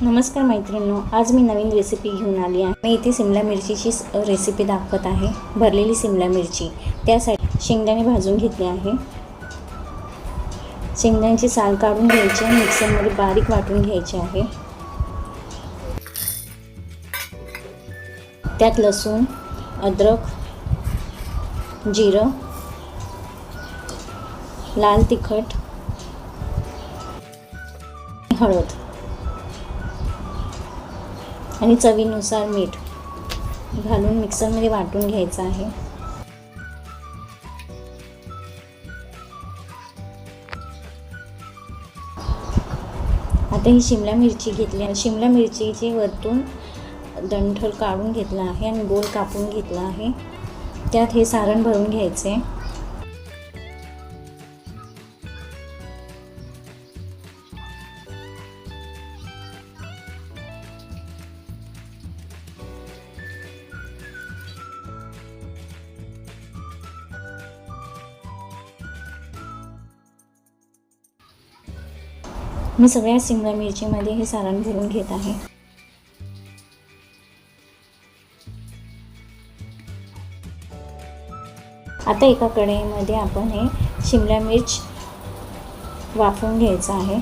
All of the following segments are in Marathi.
नमस्कार मैत्रिणींनो आज मी नवीन रेसिपी घेऊन आली आहे. मी इथे सिमला मिरचीची रेसिपी दाखवत आहे. भरलेली सिमला मिरची. त्यासाठी शेंगदाणे भाजून घेतले आहे. शेंगदाण्याची साल काढून घ्यायची आहे मिक्सरमध्ये बारीक वाटून घ्यायची आहे. त्यात लसूण अद्रक जिरं लाल तिखट हळद. आणि चवीनुसार मीठ घालून मिक्सरमध्ये वाटून घ्यायचं आहे. आता ही शिमला मिरची घेतली आहे. शिमला मिरचीचे वरतून दंठल काढून घेतला आहे आणि गोल कापून घेतला आहे. त्यात हे सारण भरून घ्यायचे. मी सगळ्या शिमला मिरचीमध्ये हे सारण भरून घेत आहे. आता एका कढईमध्ये आपण हे शिमला मिर्च वाफवून घ्यायचं आहे.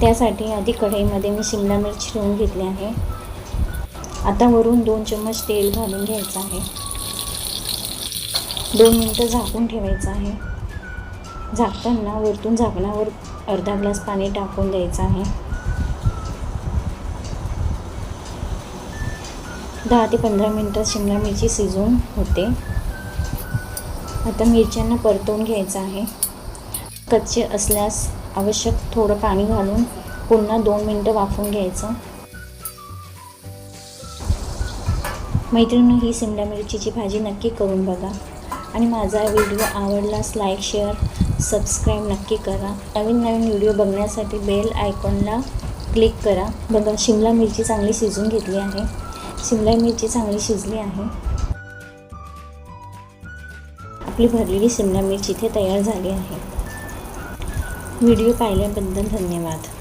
त्यासाठी आधी कढईमध्ये मी शिमला मिर्च ठेवून घेतली आहे. आता वरून दोन चम्मच तेल घालून घ्यायचं आहे. दोन मिनटं झाकून ठेवायचं आहे. झाकताना वरतून झाकणावर अर्धा ग्लास पाणी टाकून द्यायचं आहे. दहा ते पंधरा मिनटात शिमला मिरची शिजून होते. आता मिरच्यांना परतवून घ्यायचं आहे. कच्चे असल्यास आवश्यक थोडं पाणी घालून पुन्हा दोन मिनटं वाफवून घ्यायचं. मैत्रिणी ही शिमला मिरचीची भाजी नक्की करून बघा. आणि माझा व्हिडिओ आवडलास लाईक शेअर सबस्क्राईब नक्की करा. नवीन नवीन व्हिडिओ बघण्यासाठी बेल आयकॉनला क्लिक करा. बघा शिमला मिरची चांगली शिजून घेतली आहे. शिमला मिरची चांगली शिजली आहे. आपली भरलेली शिमला मिरची इथे तयार झाली आहे. व्हिडिओ पाहिल्याबद्दल धन्यवाद.